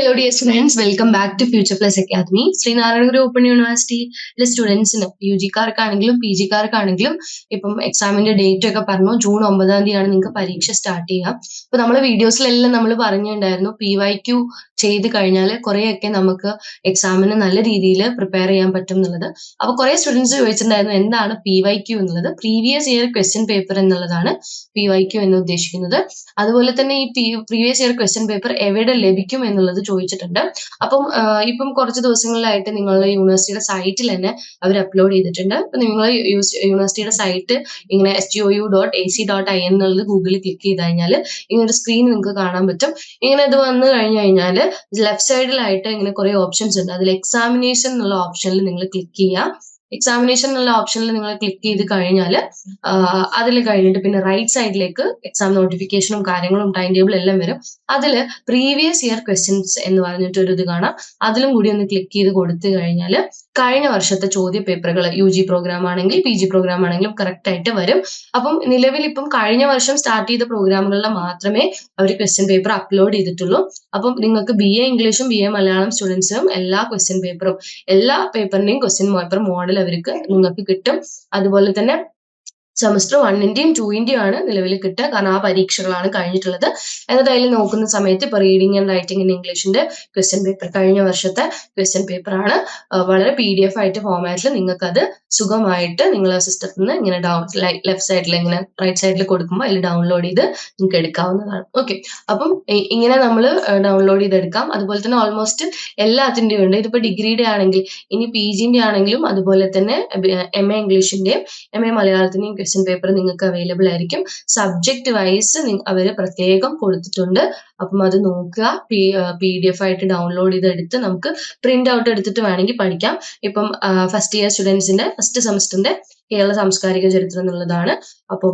Hello dear students welcome back to future plus academy Sreenarayana Guru open യൂണിവേഴ്സിറ്റിയിലെ സ്റ്റുഡൻസിന് U ജിക്കാർക്കാണെങ്കിലും P ജിക്കാർക്കാണെങ്കിലും ഇപ്പം എക്സാമിന്റെ date ഒക്കെ പറഞ്ഞു. ജൂൺ ഒമ്പതാം തീയതിയാണ് നിങ്ങൾക്ക് പരീക്ഷ സ്റ്റാർട്ട് ചെയ്യുക അപ്പൊ നമ്മളെ വീഡിയോസിലെല്ലാം നമ്മൾ പറഞ്ഞിട്ടുണ്ടായിരുന്നു. പി വൈ ക്യു ചെയ്ത് കഴിഞ്ഞാൽ കുറേയൊക്കെ നമുക്ക് എക്സാമിന് നല്ല രീതിയിൽ പ്രിപ്പയർ ചെയ്യാൻ പറ്റും എന്നുള്ളത്. അപ്പൊ കുറെ സ്റ്റുഡൻസ് ചോദിച്ചിട്ടുണ്ടായിരുന്നു എന്താണ് പി വൈ ക്യു എന്നുള്ളത്. പ്രീവിയസ് ഇയർ ക്വസ്റ്റ്യൻ പേപ്പർ എന്നുള്ളതാണ് പി വൈ ക്യു എന്ന് ഉദ്ദേശിക്കുന്നത്. അതുപോലെ തന്നെ ഈ പ്രീവിയസ് ഇയർ ക്വസ്റ്റ്യൻ പേപ്പർ എവിടെ ലഭിക്കും എന്നുള്ളത് ചോദിച്ചിട്ടുണ്ട്. അപ്പം ഇപ്പം കുറച്ച് ദിവസങ്ങളിലായിട്ട് നിങ്ങളുടെ യൂണിവേഴ്സിറ്റിയുടെ സൈറ്റിൽ തന്നെ അവർ അപ്ലോഡ് ചെയ്തിട്ടുണ്ട്. അപ്പൊ നിങ്ങൾ യൂണിവേഴ്സിറ്റിയുടെ സൈറ്റ് ഇങ്ങനെ S G O U dot A C dot I എന്നുള്ളത് ഗൂഗിളിൽ ക്ലിക്ക് ചെയ്ത് കഴിഞ്ഞാൽ ഇങ്ങനെ ഒരു സ്ക്രീൻ നിങ്ങൾക്ക് കാണാൻ പറ്റും. ഇങ്ങനെ ഇത് വന്നു കഴിഞ്ഞു കഴിഞ്ഞാൽ ലെഫ്റ്റ് സൈഡിലായിട്ട് ഇങ്ങനെ കുറെ ഓപ്ഷൻസ് ഉണ്ട്. അതിൽ എക്സാമിനേഷൻ എന്നുള്ള ഓപ്ഷനിൽ നിങ്ങൾ ക്ലിക്ക് ചെയ്യുക. എക്സാമിനേഷൻ എന്നുള്ള ഓപ്ഷനിൽ നിങ്ങൾ ക്ലിക്ക് ചെയ്ത് കഴിഞ്ഞാൽ അതിൽ കഴിഞ്ഞിട്ട് പിന്നെ റൈറ്റ് സൈഡിലേക്ക് എക്സാം നോട്ടിഫിക്കേഷനും കാര്യങ്ങളും ടൈം ടേബിൾ എല്ലാം വരും. അതിൽ പ്രീവിയസ് ഇയർ ക്വസ്റ്റ്യൻസ് എന്ന് പറഞ്ഞിട്ട് ഒരു ഇത് കാണാം. അതിലും കൂടി ഒന്ന് ക്ലിക്ക് ചെയ്ത് കൊടുത്തു കഴിഞ്ഞാൽ കഴിഞ്ഞ വർഷത്തെ ചോദ്യ പേപ്പറുകൾ യു ജി പ്രോഗ്രാം ആണെങ്കിൽ പി ജി പ്രോഗ്രാം ആണെങ്കിലും കറക്റ്റ് ആയിട്ട് വരും. അപ്പം നിലവിൽ ഇപ്പം കഴിഞ്ഞ വർഷം സ്റ്റാർട്ട് ചെയ്ത പ്രോഗ്രാമുകളിൽ മാത്രമേ അവർ ക്വസ്റ്റ്യൻ പേപ്പർ അപ്ലോഡ് ചെയ്തിട്ടുള്ളൂ. അപ്പം നിങ്ങൾക്ക് ബി എ ഇംഗ്ലീഷും ബി എ മലയാളം സ്റ്റുഡൻസിനും എല്ലാ ക്വസ്റ്റ്യൻ പേപ്പറും എല്ലാ പേപ്പറിന്റെയും ക്വസ്റ്റ്യൻ പേപ്പർ മോഡൽ അവർക്ക് നിങ്ങൾക്ക് കിട്ടും. അതുപോലെ തന്നെ സെമസ്റ്റർ വണ്ണിന്റെയും ടൂവിന്റെയും ആണ് നിലവിൽ കിട്ടുക. കാരണം ആ പരീക്ഷകളാണ് കഴിഞ്ഞിട്ടുള്ളത്. അതിൽ നോക്കുന്ന സമയത്ത് ഇപ്പൊ റീഡിംഗ് ആൻഡ് റൈറ്റിംഗ് ഇൻ ഇംഗ്ലീഷിന്റെ ക്വസ്റ്റ്യൻ പേപ്പർ കഴിഞ്ഞ വർഷത്തെ ക്വസ്റ്റ്യൻ പേപ്പർ ആണ്. വളരെ പി ഡി എഫ് ആയിട്ട് ഫോമാറ്റിൽ നിങ്ങൾക്ക് അത് സുഖമായിട്ട് നിങ്ങളെ സിസ്റ്റത്തിൽ നിന്ന് ഇങ്ങനെ ഡൗൺ ലെഫ്റ്റ് സൈഡിൽ ഇങ്ങനെ റൈറ്റ് സൈഡിൽ കൊടുക്കുമ്പോൾ അതിൽ ഡൗൺലോഡ് ചെയ്ത് നിങ്ങൾക്ക് എടുക്കാവുന്നതാണ്. ഓക്കെ അപ്പം ഇങ്ങനെ നമ്മൾ ഡൗൺലോഡ് ചെയ്തെടുക്കാം. അതുപോലെ തന്നെ ഓൾമോസ്റ്റ് എല്ലാത്തിന്റെയും ഉണ്ട്. ഇതിപ്പോ ഡിഗ്രിയുടെ ആണെങ്കിൽ ഇനി പി ജിന്റെ ആണെങ്കിലും അതുപോലെ തന്നെ എം എ ഇംഗ്ലീഷിന്റെയും എം എ മലയാളത്തിന്റെയും ക്വസ്റ്റ്യൻ പേപ്പർ നിങ്ങൾക്ക് അവൈലബിൾ ആയിരിക്കും. സബ്ജക്ട് വൈസ് അവർ പ്രത്യേകം കൊടുത്തിട്ടുണ്ട്. അപ്പം അത് നോക്കുക. പി ഡി എഫ് ആയിട്ട് ഡൗൺലോഡ് ചെയ്തെടുത്ത് നമുക്ക് പ്രിന്റ് ഔട്ട് എടുത്തിട്ട് വേണമെങ്കിൽ പഠിക്കാം. ഇപ്പം ഫസ്റ്റ് ഇയർ സ്റ്റുഡൻസിന്റെ ഫസ്റ്റ് സെമസ്റ്ററിന്റെ കേരള സാംസ്കാരിക ചരിത്രം എന്നുള്ളതാണ്. അപ്പോൾ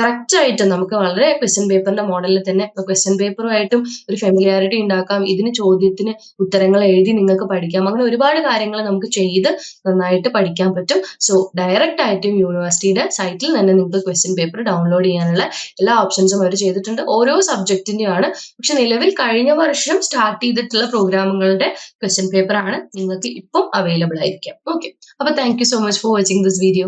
കറക്റ്റ് ആയിട്ട് നമുക്ക് വളരെ ക്വസ്റ്റ്യൻ പേപ്പറിന്റെ മോഡലിൽ തന്നെ ക്വസ്റ്റ്യൻ പേപ്പറുമായിട്ടും ഒരു ഫെമിലിയാരിറ്റി ഉണ്ടാക്കാം. ഇതിന് ചോദ്യത്തിന് ഉത്തരങ്ങൾ എഴുതി നിങ്ങൾക്ക് പഠിക്കാം. അങ്ങനെ ഒരുപാട് കാര്യങ്ങൾ നമുക്ക് ചെയ്ത് നന്നായിട്ട് പഠിക്കാൻ പറ്റും. സോ ഡയറക്റ്റ് ആയിട്ടും യൂണിവേഴ്സിറ്റിയുടെ സൈറ്റിൽ തന്നെ നിങ്ങൾക്ക് ക്വസ്റ്റ്യൻ പേപ്പർ ഡൗൺലോഡ് ചെയ്യാനുള്ള എല്ലാ ഓപ്ഷൻസും അവർ ചെയ്തിട്ടുണ്ട്. ഓരോ സബ്ജക്റ്റിന്റെയാണ് പക്ഷെ നിലവിൽ കഴിഞ്ഞ വർഷം സ്റ്റാർട്ട് ചെയ്തിട്ടുള്ള പ്രോഗ്രാമുകളുടെ ക്വസ്റ്റ്യൻ പേപ്പർ ആണ് നിങ്ങൾക്ക് ഇപ്പം അവൈലബിൾ ആയിരിക്കാം. ഓക്കെ അപ്പൊ thank you so much for watching this video